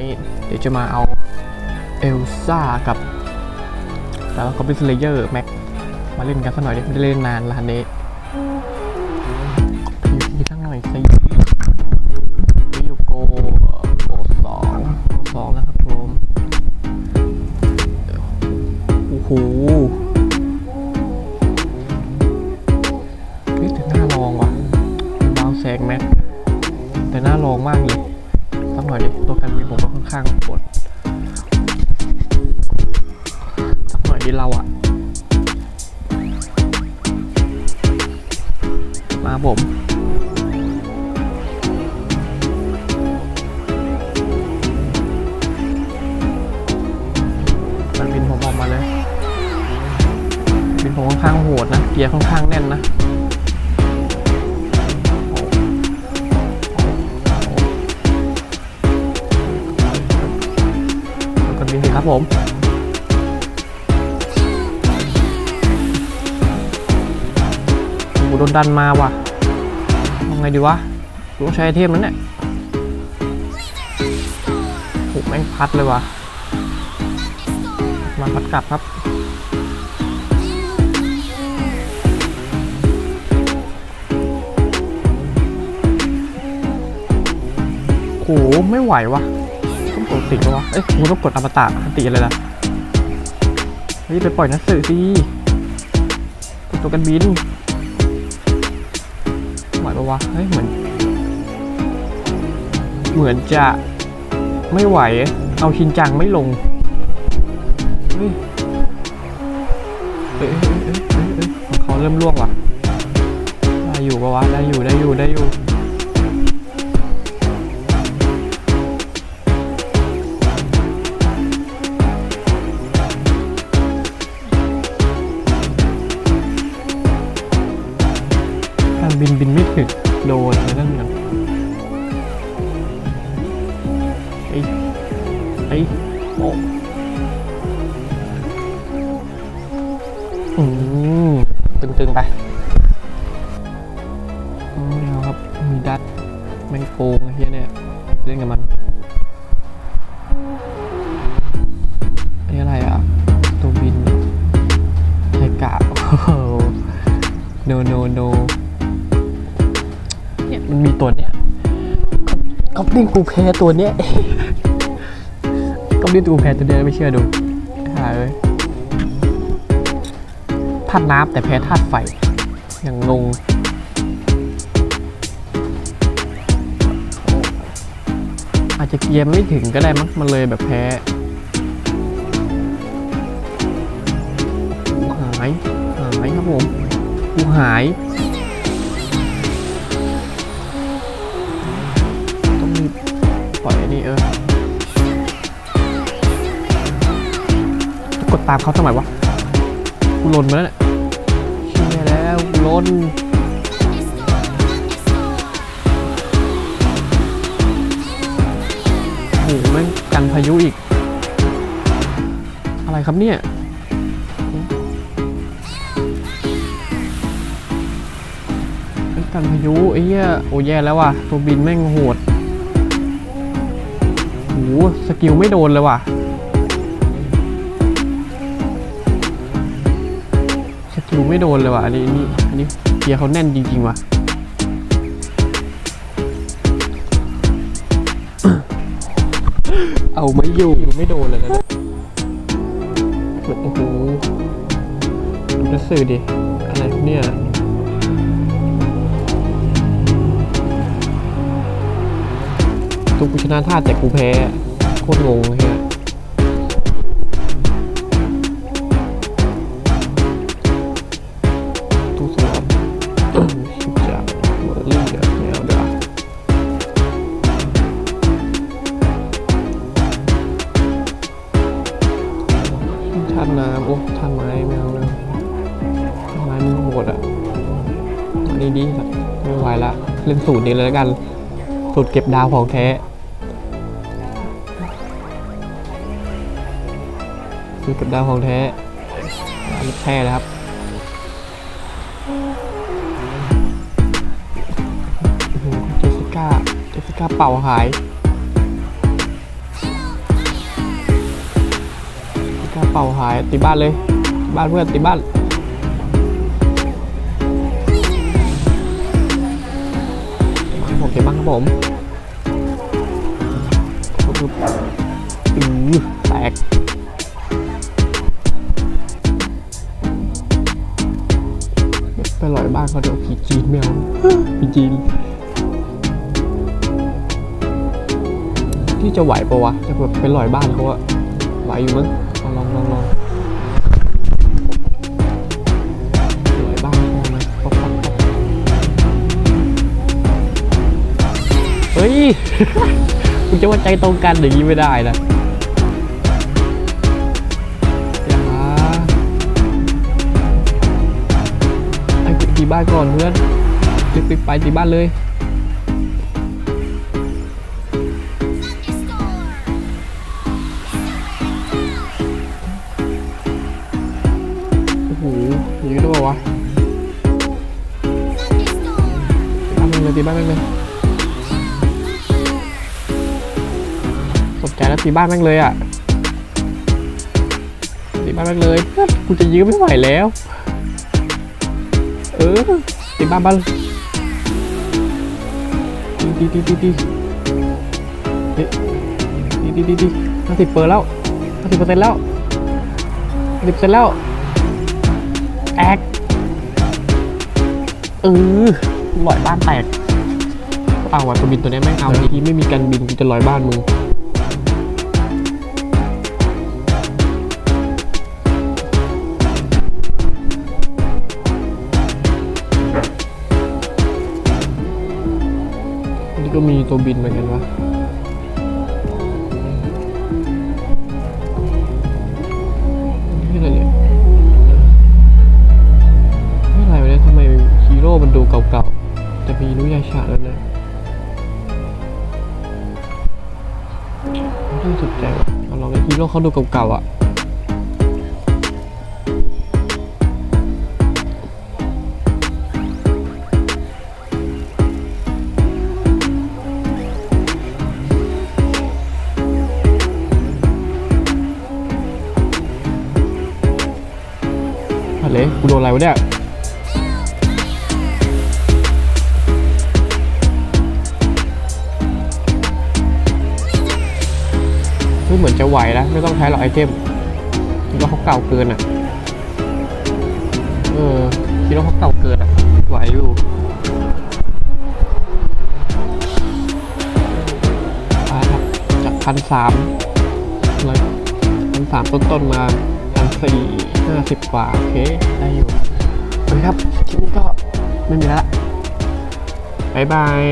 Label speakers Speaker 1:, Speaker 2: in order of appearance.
Speaker 1: นี้เดี๋ยวจะมาเอาเอลซ่ากับ แล้วก็เป็นสเลเยอร์แม็กมาเล่นกันสักหน่อยดิไม่ได้เล่นนานร้านนี้พีทั้งหน่อยสิ ก็ค่อนข้างปวดสักหน่อยดิเราอะมาผมมันบินผมออกมาเลย บินผมค่อนข้างโหดนะ เกียร์ค่อนข้างแน่นนะ นบินสิครับผมโอ้โหโดนดันมาว่ะทำไงดีวะต้องใช้ไอเทมนั้นเนี่ยโอ้โหแม่งพัดเลยว่ะ มาพัดกลับครับโหไม่ไหววะต้ องกดติดปะวะ เอ้ยกูต้องกดอมตะอันติอะไรล่ะ เฮ้ย ไปปล่อยนักสื่อสิกดตัวกันบินไหวปะวะ เฮ้ย เหมือน เหมือนจะไม่ไหว เอาชินจังไม่ลง เฮ้ยเอ้ยเอ้ยเอ้ยเของเขาเริ่มลวกว่ะ ได้อยู่ปะวะ ได้อยู่ ได้อยู่ ได้อยู่ บินบินไม่ถึงโดนอะไรนั่นกันไอ้ไอ้โอ้อืมตึงๆไปอืมเอาครับ มีดัดแม่งโกงเฮียเนี่ย เล่นกับมันไอ้อะไรอะ ตัวบินไทกะโอ้โห no no no เนี่ยมัน ตัวเนี้ยก็ดิ้งกูแพ้ตัวเนี้ยก็ดิ้งกูแพ้ตัวเนี้ยไม่เชื่อดูหาเลยธาตุน้ำแต่แพ้ธาตุไฟอย่างงงอาจจะเกียร์ไม่ถึงก็ได้มั้งมันเลยแบบแพ้หายหายครับผมกูหาย ตามเขาทำไมวะกูลนมาแล้วเนี่ยเชี่ยแล้วกูลนโอ้โหแม่งกันพายุอีก อะไรครับเนี่ยกันพายุไอ้เหี้ยโอ้แย่แล้วว่ะ ตัวบินแม่งโหดโหสกิลไม่โดนเลยว่ะ สกิลไม่โดนเลยว่ะอันนี้นี่อันนี้เกียร์เขาแน่นจริง ๆ ว่ะเอาไม่อยู่ไม่โดนเลยนะเนี่ยโอ้โหดูหนังสือดิ อะไรเนี่ยตัวกูชนะท่าแต่กูแพ้ โคตรงงเฮีย ดอะนนี้ดีไม่ไหวละเล่นสูตรนี้เลยแล้วกัน สูตรเก็บดาวของแท้สูตรเก็บดาวของแท้อันนี้แท้เลยครับเจสสิก้าเจสสิก้าเป่าหายกระเป๋าหายตีบ้านเลย บ้านเพื่อนตีบ้าน ผมอือแตกไปลอยบ้านเขาเดี๋ยวผีจีนแมวผีจีนที่จะไหวปะวะ จะแบบไปลอยบ้านเขาอะไหวอยู่มั้งลองลองลอง เฮ้ยกูจะว่าใจตรงกันอย่างนี้ไม่ได้นะไอ้ตีบ้านก่อนเพื่อนไปไปตีบ้านเลยโอ้โหย่างด้วยวะตีบ้านแม่งเลยตีบ้านแม่เลย สนใจแล้วตีบ้านแม่งเลยอะตีบ้านแม่งเลยเพื่อนกูจะยื้อไม่ไหวแล้ว เออตีบ้านบ้านตีตีตีตีตีตีตีตีตีห้าสิบเปอร์แล้วห้าสิบเปอร์เซ็นต์แล้วห้าสิบเปอร์เซ็นต์แล้วแอกเออลอยบ้านแตกเอาว่ะตัวบินตัวนี้แม่งเอาทีไม่มีการบินกูจะลอยบ้านมึง นี่ก็มีตัวบินเหมือนกันวะนี่อะไรเนี่ยไม่อะไรวะเนี่ยทำไมฮีโร่มันดูเก่าๆ แต่มีนุยาชาแล้วนะรู้สึกใจว่ะเอาลองให้ฮีโร่เขาดูเก่าๆอะ อะไรกูโดนอะไรวะเนี่ยเฮ้ยเหมือนจะไหวนะไม่ต้องใช้หรอกไอเทมคิดว่าเขาเก่าเกินอะ เออคิดว่าเขาเก่าเกินอะ ไหวอยู่มาครับจากพันสามร้อยพันสามต้นๆมา สี่ห้าสิบกว่า โอเค ได้อยู่โอเคครับ คลิปนี้ก็ไม่มีแล้วละบ๊ายบาย